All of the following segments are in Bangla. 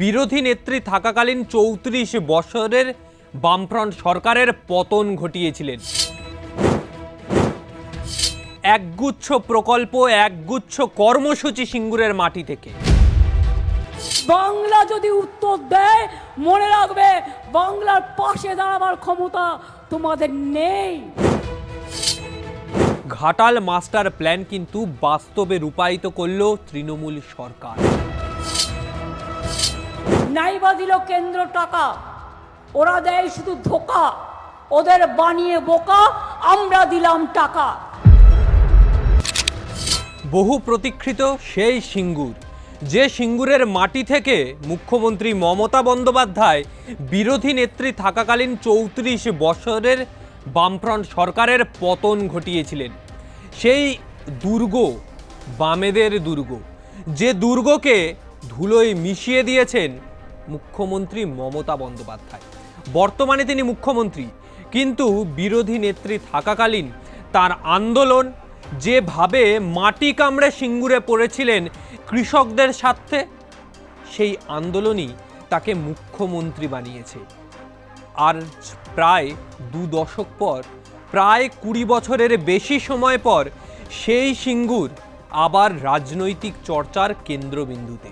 বিরোধী নেত্রী থাকাকালীন চৌত্রিশ বছরের বামফ্রন্ট সরকারের পতন ঘটিয়েছিলেন। একগুচ্ছ প্রকল্প একগুচ্ছ কর্মসূচি সিঙ্গুরের মাটি থেকে। বাংলা যদি উত্তর দেয় মনে রাখবে বাংলার পাশে দাঁড়াবার ক্ষমতা তোমাদের নেই। ঘাটাল মাস্টার প্ল্যান কিন্তু বাস্তবে রূপায়িত করল তৃণমূল সরকার। নাইবা দিল কেন্দ্র টাকা। ওরা দেয় শুধু ধোকা। ওদের বানিয়ে বোকা, আমরা দিলাম টাকা। বহু প্রতীক্ষিত সেই সিঙ্গুর। যে সিঙ্গুরের মাটি থেকে মুখ্যমন্ত্রী মমতা বন্দ্যোপাধ্যায় বিরোধী নেত্রী থাকাকালীন চৌত্রিশ বছরের বামফ্রন্ট সরকারের পতন ঘটিয়েছিলেন। সেই দুর্গ, বামেদের দুর্গ, যে দুর্গকে ধুলোয় মিশিয়ে দিয়েছেন মুখ্যমন্ত্রী মমতা বন্দ্যোপাধ্যায়। বর্তমানে তিনি মুখ্যমন্ত্রী, কিন্তু বিরোধী নেত্রী থাকাকালীন তার আন্দোলন যেভাবে মাটি কামড়ে সিঙ্গুরে পড়েছিলেন কৃষকদের স্বার্থে, সেই আন্দোলনই তাকে মুখ্যমন্ত্রী বানিয়েছে। আর প্রায় দু দশক পর, প্রায় কুড়ি বছরের বেশি সময় পর, সেই সিঙ্গুর আবার রাজনৈতিক চর্চার কেন্দ্রবিন্দুতে।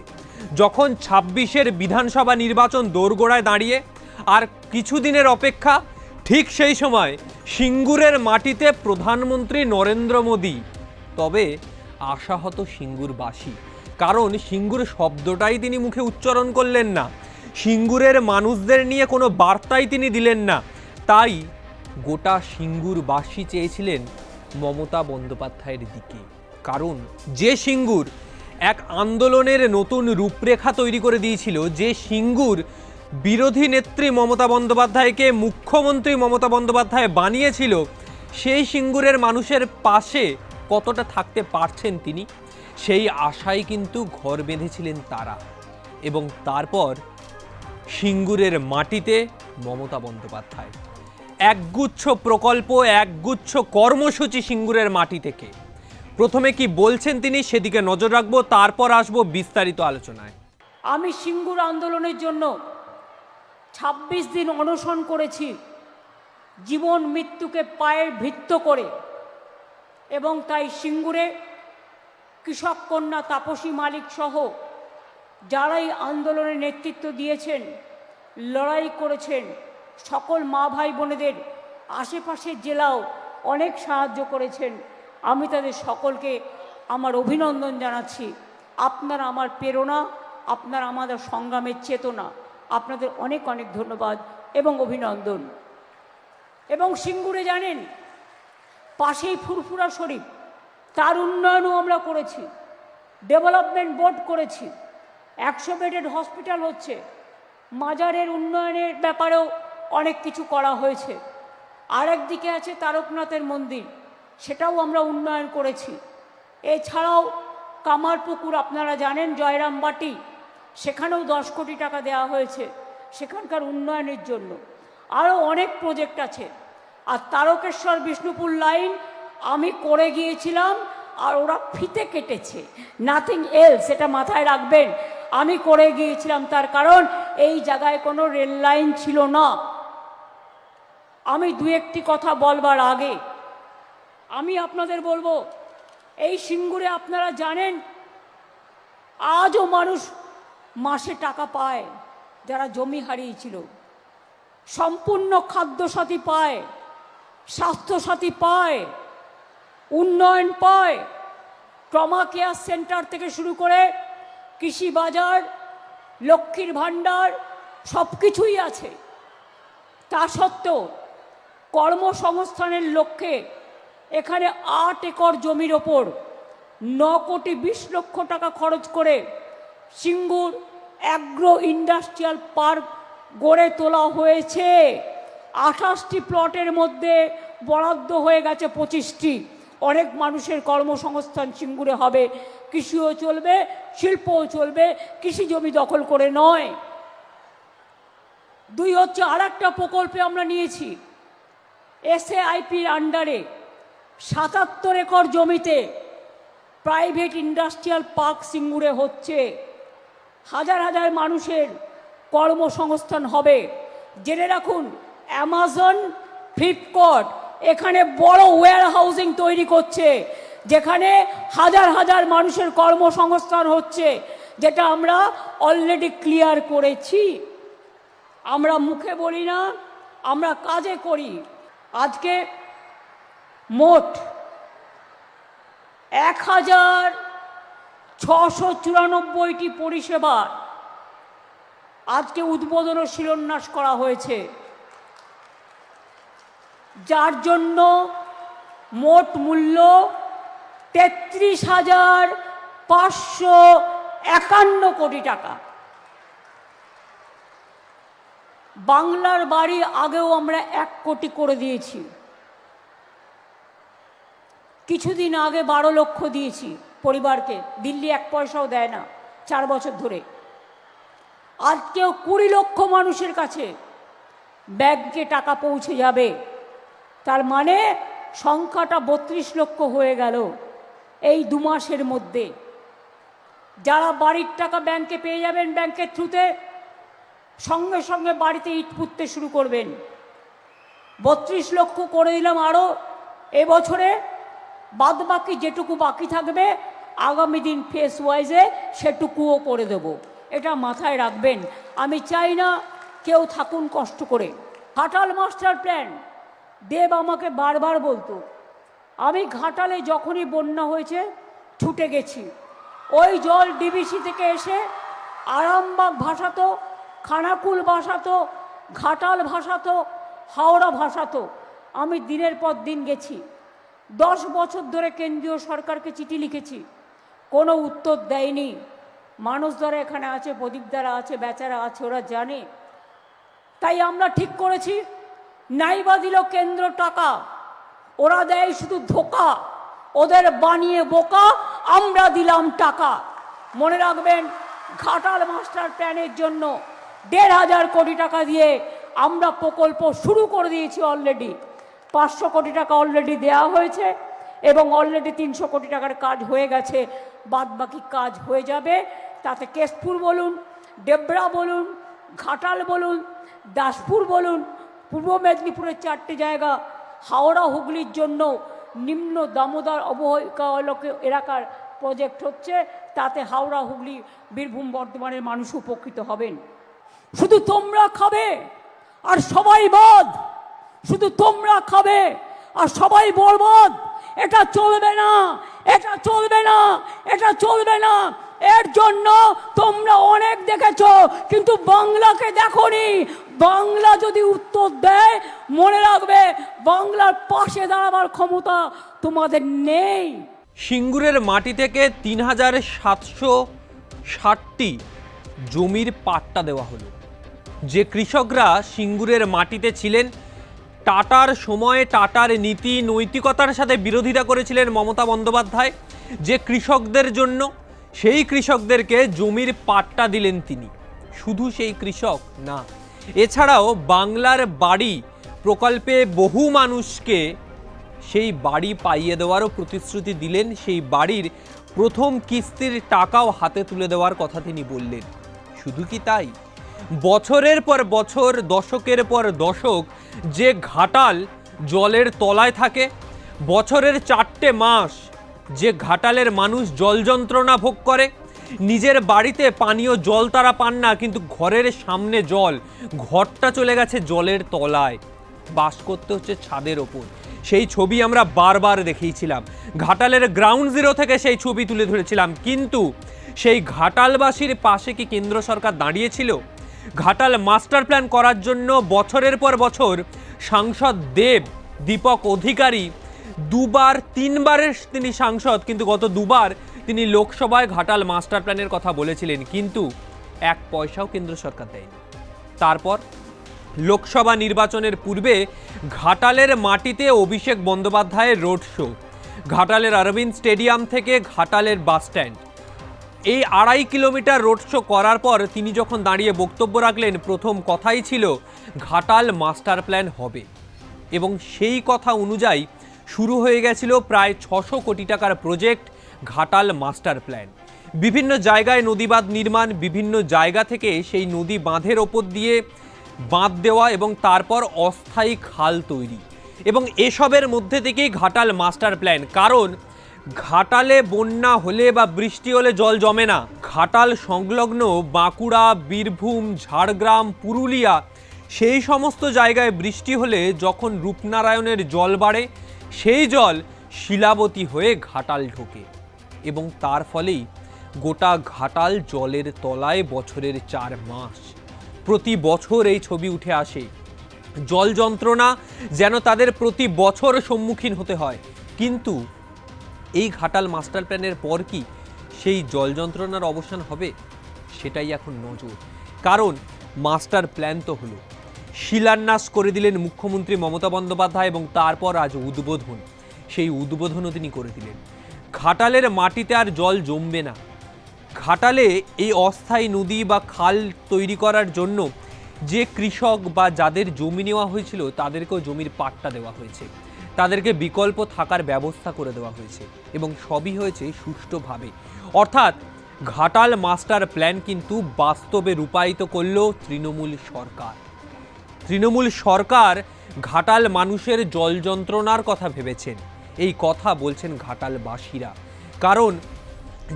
যখন ছাব্বিশের বিধানসভা নির্বাচন দোরগোড়ায় দাঁড়িয়ে, আর কিছুদিনের অপেক্ষা, ঠিক সেই সময় সিঙ্গুরের মাটিতে প্রধানমন্ত্রী নরেন্দ্র মোদী। তবে আশাহত সিঙ্গুরবাসী, কারণ সিঙ্গুর শব্দটাই তিনি মুখে উচ্চারণ করলেন না। সিঙ্গুরের মানুষদের নিয়ে কোনো বার্তাই তিনি দিলেন না। তাই গোটা সিঙ্গুরবাসী চেয়েছিলেন মমতা বন্দ্যোপাধ্যায়ের দিকে। কারণ যে সিঙ্গুর এক আন্দোলনের নতুন রূপরেখা তৈরি করে দিয়েছিল যে সিঙ্গুর বিরোধী নেত্রী মমতা বন্দ্যোপাধ্যায়কে মুখ্যমন্ত্রী মমতা বন্দ্যোপাধ্যায় বানিয়েছিল, সেই সিঙ্গুরের মানুষের পাশে কতটা থাকতে পারছেন তিনি? সেই আশায় কিন্তু ঘর বেঁধেছিলেন তারা। এবং তারপর সিঙ্গুরের মাটিতে মমতা বন্দ্যোপাধ্যায়। একগুচ্ছ প্রকল্প, একগুচ্ছ কর্মসূচি সিঙ্গুরের মাটি থেকে। প্রথমে কি বলছেন তিনি, সেদিকে নজর রাখব, তারপর আসব বিস্তারিত আলোচনায়। আমি সিঙ্গুর আন্দোলনের জন্য ২৬ দিন অনশন করেছি, জীবন মৃত্যুকে পায়ের ভিত্ত করে, এবং তাই সিঙ্গুরে কৃষক কন্যা তাপসী মালিক সহ যারাই আন্দোলনে নেতৃত্ব দিয়েছেন, লড়াই করেছেন, সকল মা ভাই বোনেদের আশেপাশের জেলাও অনেক সাহায্য করেছেন। আমি তাদের সকলকে আমার অভিনন্দন জানাচ্ছি। আপনারা আমার প্রেরণা, আপনারা আমাদের সংগ্রামের চেতনা, আপনাদের অনেক অনেক ধন্যবাদ এবং অভিনন্দন। এবং সিঙ্গুরে জানেন, পাশেই ফুরফুরা শরীফ, তার উন্নয়নও আমরা করেছি, ডেভেলপমেন্ট বোর্ড করেছি, একশো বেডেড হসপিটাল হচ্ছে, মাজারের উন্নয়নের ব্যাপারেও অনেক কিছু করা হয়েছে। আরেকদিকে আছে তারকনাথের মন্দির সেটাও আমরা উন্নয়ন করেছি। এছাড়াও কামারপুকুর, আপনারা জানেন জয়রামবাটি, সেখানেও দশ কোটি টাকা দেওয়া হয়েছে সেখানকার উন্নয়নের জন্য। আরও অনেক প্রজেক্ট আছে। আর তারকেশ্বর বিষ্ণুপুর লাইন আমি করে গিয়েছিলাম আর ওরা ফিতে কেটেছে। নাথিং এল সেটা মাথায় রাখবেন। আমি করে গিয়েছিলাম তার কারণ এই জায়গায় কোনো রেল লাইন ছিল না। আমি দু একটি কথা বলবার আগে আমি আপনাদের বলব, এই সিঙ্গুরে আপনারা জানেন, আজও মানুষ মাসে টাকা পায় যারা জমি হারিয়েছিল। সম্পূর্ণ খাদ্যসাথী পায়, স্বাস্থ্যসাথী পায়, উন্নয়ন পায়। ট্রমা কেয়ার সেন্টার থেকে শুরু করে কৃষি বাজার, লক্ষ্মীর ভাণ্ডার সব কিছুই আছে। তা সত্ত্বেও কর্মসংস্থানের লক্ষ্যে এখানে আট একর জমির ওপর ন কোটি বিশ লক্ষ টাকা খরচ করে সিঙ্গুর অ্যাগ্রো ইন্ডাস্ট্রিয়াল পার্ক গড়ে তোলা হয়েছে। আঠাশটি প্লটের মধ্যে বরাদ্দ হয়ে গেছে পঁচিশটি। অনেক মানুষের কর্মসংস্থান সিঙ্গুরে হবে, কৃষিও চলবে, শিল্পও চলবে, কৃষি জমি দখল করে নয়। দুই হচ্ছে আর একটা প্রকল্পে আমরা নিয়েছি, এসএআইপির আন্ডারে সাতাত্তর একর জমিতে প্রাইভেট ইন্ডাস্ট্রিয়াল পার্ক সিঙ্গুরে হচ্ছে। হাজার হাজার মানুষের কর্মসংস্থান হবে। জেনে রাখুন অ্যামাজন ফ্লিপকার্ট এখানে বড় ওয়্যার হাউজিং তৈরি করছে, যেখানে হাজার হাজার মানুষের কর্মসংস্থান হচ্ছে, যেটা আমরা অলরেডি ক্লিয়ার করেছি। আমরা মুখে বলি না, আমরা কাজে করি। আজকে মোট এক হাজার ছশো চুরানব্বইটি পরিষেবার আজকে উদ্বোধন ও শিলান্যাস করা হয়েছে। যার জন্য মোট মূল্য তেত্রিশ হাজার পাঁচশো একান্ন কোটি টাকা। বাংলার বাড়ি আগেও আমরা এক কোটি করে দিয়েছি। কিছুদিন আগে বারো লক্ষ দিয়েছি পরিবারকে, দিল্লি এক পয়সাও দেয় না, চার বছর ধরে। আজকেও কুড়ি লক্ষ মানুষের কাছে ব্যাংকে টাকা পৌঁছে যাবে। তার মানে সংখ্যাটা বত্রিশ লক্ষ হয়ে গেল এই দু মাসের মধ্যে। যারা বাড়ির টাকা ব্যাংকে পেয়ে যাবেন, ব্যাংকের থ্রুতে সঙ্গে সঙ্গে বাড়িতে ইট পুঁততে শুরু করবেন। বত্রিশ লক্ষ করে দিলাম আরও এবছরে বাদ বাকি যেটুকু বাকি থাকবে, আগামী দিন ফেস ওয়াইজে সেটুকুও করে দেব। এটা মাথায় রাখবেন। আমি চাই না কেউ থাকুন কষ্ট করে। ঘাটাল মাস্টার প্ল্যান, দেব আমাকে বারবার বলতো, আমি ঘাটালে যখনই বন্যা হয়েছে, ছুটে গেছি। ওই জল ডিবিসি থেকে এসে আরামবাগ ভাসাতো খানাকুল ভাসাতো ঘাটাল ভাসাতো হাওড়া ভাসাতো আমি দিনের পর দিন গেছি। দশ বছর ধরে কেন্দ্রীয় সরকারকে চিঠি লিখেছি। কোনো উত্তর দেয়নি। মানুষ দ্বারা এখানে আছে প্রদীপ দ্বারা আছে, বেচারা আছে, ওরা জানে। তাই আমরা ঠিক করেছি নাইবা দিল কেন্দ্র টাকা। ওরা দেয় শুধু ধোকা, ওদের বানিয়ে বোকা, আমরা দিলাম টাকা। মনে রাখবেন, ঘাটাল মাস্টার প্ল্যানের জন্য দেড় হাজার কোটি টাকা দিয়ে আমরা প্রকল্প শুরু করে দিয়েছি অলরেডি পাঁচশো কোটি টাকা অলরেডি দেওয়া হয়েছে এবং অলরেডি তিনশো কোটি টাকার কাজ হয়ে গেছে। বাদ বাকি কাজ হয়ে যাবে। তাতে কেশপুর বলুন ডেবরা বলুন, ঘাটাল বলুন, দাসপুর বলুন, পূর্ব মেদিনীপুরের চারটে জায়গা, হাওড়া, হুগলির জন্য নিম্ন দামোদর অবহিকা এলাকার প্রজেক্ট হচ্ছে। তাতে হাওড়া, হুগলি, বীরভূম বর্ধমানের মানুষ উপকৃত হবেন। শুধু তোমরা খাবে, আর সবাই বদ। শুধু তোমরা খাবে আর সবাই বরবাদ। এটা চলবে না, এটা চলবে না, এটা চলবে না। এর জন্য তোমরা অনেক দেখেছ, কিন্তু বাংলাকে দেখোনি। বাংলা যদি উত্তর দেয়, মনে রাখবে বাংলার পাশে দাঁড়াবার ক্ষমতা তোমাদের নেই। সিঙ্গুরের মাটি থেকে তিন হাজার সাতশো ষাটটি জমির পাট্টা দেওয়া হলো। যে কৃষকরা সিঙ্গুরের মাটিতে ছিলেন টাটার সময়ে টাটার নীতি, নৈতিকতার সাথে বিরোধিতা করেছিলেন মমতা বন্দ্যোপাধ্যায়। যে কৃষকদের জন্য, সেই কৃষকদেরকে জমির পাট্টা দিলেন তিনি। শুধু সেই কৃষক না, এছাড়াও বাংলার বাড়ি প্রকল্পে বহু মানুষকে সেই বাড়ি পাইয়ে দেওয়ারও প্রতিশ্রুতি দিলেন। সেই বাড়ির প্রথম কিস্তির টাকাও হাতে তুলে দেওয়ার কথা তিনি বললেন। শুধু কি তাই? বছরের পর বছর, দশকের পর দশক যে ঘাটাল জলের তলায় থাকে, বছরের চারটে মাস যে ঘাটালের মানুষ জল যন্ত্রণা ভোগ করে, নিজের বাড়িতে পানীয় জল তারা পান না, কিন্তু ঘরের সামনে জল, ঘরটা চলে গেছে জলের তলায়। বাস করতে হচ্ছে ছাদের ওপর। সেই ছবি আমরা বারবার দেখিয়েছিলাম। ঘাটালের গ্রাউন্ড জিরো থেকে সেই ছবি তুলে ধরেছিলাম। কিন্তু সেই ঘাটালবাসীর পাশে কি কেন্দ্র সরকার দাঁড়িয়েছিল? ঘাটাল মাস্টার প্ল্যান করার জন্য বছরের পর বছর সাংসদ দেব, দীপক অধিকারী, দুবার তিনবারের তিনি সাংসদ, কিন্তু গত দুবার তিনি লোকসভায় ঘাটাল মাস্টার প্ল্যানের কথা বলেছিলেন, কিন্তু এক পয়সাও কেন্দ্র সরকার দেয়নি। তারপর লোকসভা নির্বাচনের পূর্বে ঘাটালের মাটিতে অভিষেক বন্দ্যোপাধ্যায়ের রোড শো। ঘাটালের অরবিন্দ স্টেডিয়াম থেকে ঘাটালের বাস স্ট্যান্ড। এই আড়াই কিলোমিটার রোড শো করার পর তিনি যখন দাঁড়িয়ে বক্তব্য রাখলেন, প্রথম কথাই ছিল, ঘাটাল মাস্টার প্ল্যান হবে। এবং সেই কথা অনুযায়ী শুরু হয়ে গেছিল প্রায় ছশো কোটি টাকার প্রজেক্ট ঘাটাল মাস্টার প্ল্যান। বিভিন্ন জায়গায় নদীবাঁধ নির্মাণ, বিভিন্ন জায়গা থেকে সেই নদী বাঁধের ওপর দিয়ে বাঁধ দেওয়া এবং তারপর অস্থায়ী খাল তৈরি। এবং এসবের মধ্যে থেকেই ঘাটাল মাস্টার প্ল্যান। কারণ ঘাটালে বন্যা হলে বা বৃষ্টি হলে জল জমে না। ঘাটাল সংলগ্ন বাঁকুড়া, বীরভূম, ঝাড়গ্রাম, পুরুলিয়া, সেই সমস্ত জায়গায় বৃষ্টি হলে যখন রূপনারায়ণের জল বাড়ে, সেই জল শিলাবতী হয়ে ঘাটাল ঢোকে এবং তার ফলেই গোটা ঘাটাল জলের তলায় বছরের চার মাস। প্রতি বছর এই ছবি উঠে আসে। জল যন্ত্রণা যেন তাদের প্রতি বছর সম্মুখীন হতে হয়। কিন্তু এই ঘাটাল মাস্টার প্ল্যানের পর কি সেই জল যন্ত্রণার অবসান হবে? সেটাই এখন নজর। কারণ মাস্টার প্ল্যান তো হলো। শিলান্যাস করে দিলেন মুখ্যমন্ত্রী মমতা বন্দ্যোপাধ্যায় এবং তারপর আজ উদ্বোধন। সেই উদ্বোধনও তিনি করে দিলেন। ঘাটালের মাটিতে আর জল জমবে না। ঘাটালে এই অস্থায়ী নদী বা খাল তৈরি করার জন্য যে কৃষক বা যাদের জমি নেওয়া হয়েছিল, তাদেরকেও জমির পাট্টা দেওয়া হয়েছে। তাদেরকে বিকল্প থাকার ব্যবস্থা করে দেওয়া হয়েছে এবং সবই হয়েছে সুষ্ঠুভাবে। অর্থাৎ ঘাটাল মাস্টার প্ল্যান কিন্তু বাস্তবে রূপায়িত করল তৃণমূল সরকার। তৃণমূল সরকার ঘাটাল মানুষের জল যন্ত্রণার কথা ভেবেছেন। এই কথা বলছেন ঘাটালবাসীরা। কারণ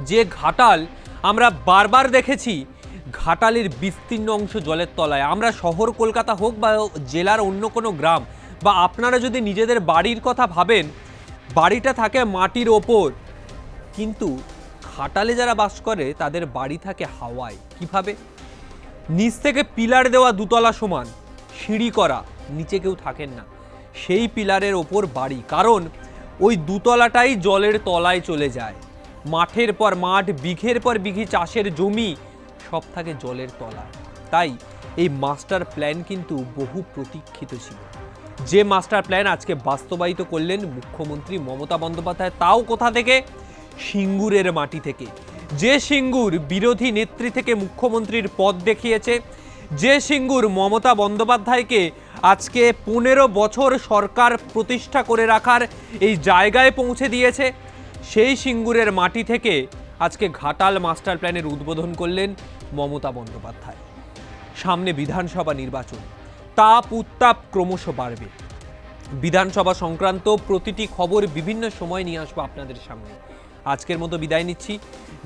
যে ঘাটাল আমরা বারবার দেখেছি, ঘাটালের বিস্তীর্ণ অংশ জলের তলায়। আমরা শহর, কলকাতা হোক বা জেলার অন্য কোনো গ্রাম বা আপনারা যদি নিজেদের বাড়ির কথা ভাবেন, বাড়িটা থাকে মাটির ওপর। কিন্তু খাটালে যারা বাস করে, তাদের বাড়ি থাকে হাওয়ায়। কীভাবে? নিচ থেকে পিলার দেওয়া দুতলা সমান, সিঁড়ি করা, নিচে কেউ থাকেন না। সেই পিলারের ওপর বাড়ি। কারণ ওই দুতলাটাই জলের তলায় চলে যায়। মাঠের পর মাঠ, বিঘের পর বিঘি চাষের জমি, সব থাকে জলের তলায়। তাই এই মাস্টার প্ল্যান কিন্তু বহু প্রতীক্ষিত ছিল। যে মাস্টার প্ল্যান আজকে বাস্তবায়িত করলেন মুখ্যমন্ত্রী মমতা বন্দ্যোপাধ্যায়, তাও কোথা থেকে? সিঙ্গুরের মাটি থেকে। যে সিঙ্গুর বিরোধী নেত্রী থেকে মুখ্যমন্ত্রীর পদ দেখিয়েছে, যে সিঙ্গুর মমতা বন্দ্যোপাধ্যায়কে আজকে পনেরো বছর সরকার প্রতিষ্ঠা করে রাখার এই জায়গায় পৌঁছে দিয়েছে, সেই সিঙ্গুরের মাটি থেকে আজকে ঘাটাল মাস্টার প্ল্যানের উদ্বোধন করলেন মমতা বন্দ্যোপাধ্যায়। সামনে বিধানসভা নির্বাচন। তাপ উত্তাপ ক্রমশ বাড়বে। বিধানসভা সংক্রান্ত প্রতিটি খবর বিভিন্ন সময় নিয়ে আসব আপনাদের সামনে। আজকের মতো বিদায় নিচ্ছি।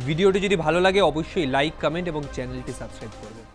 ভিডিওটি যদি ভালো লাগে, অবশ্যই লাইক কমেন্ট এবং চ্যানেলটি সাবস্ক্রাইব করবেন।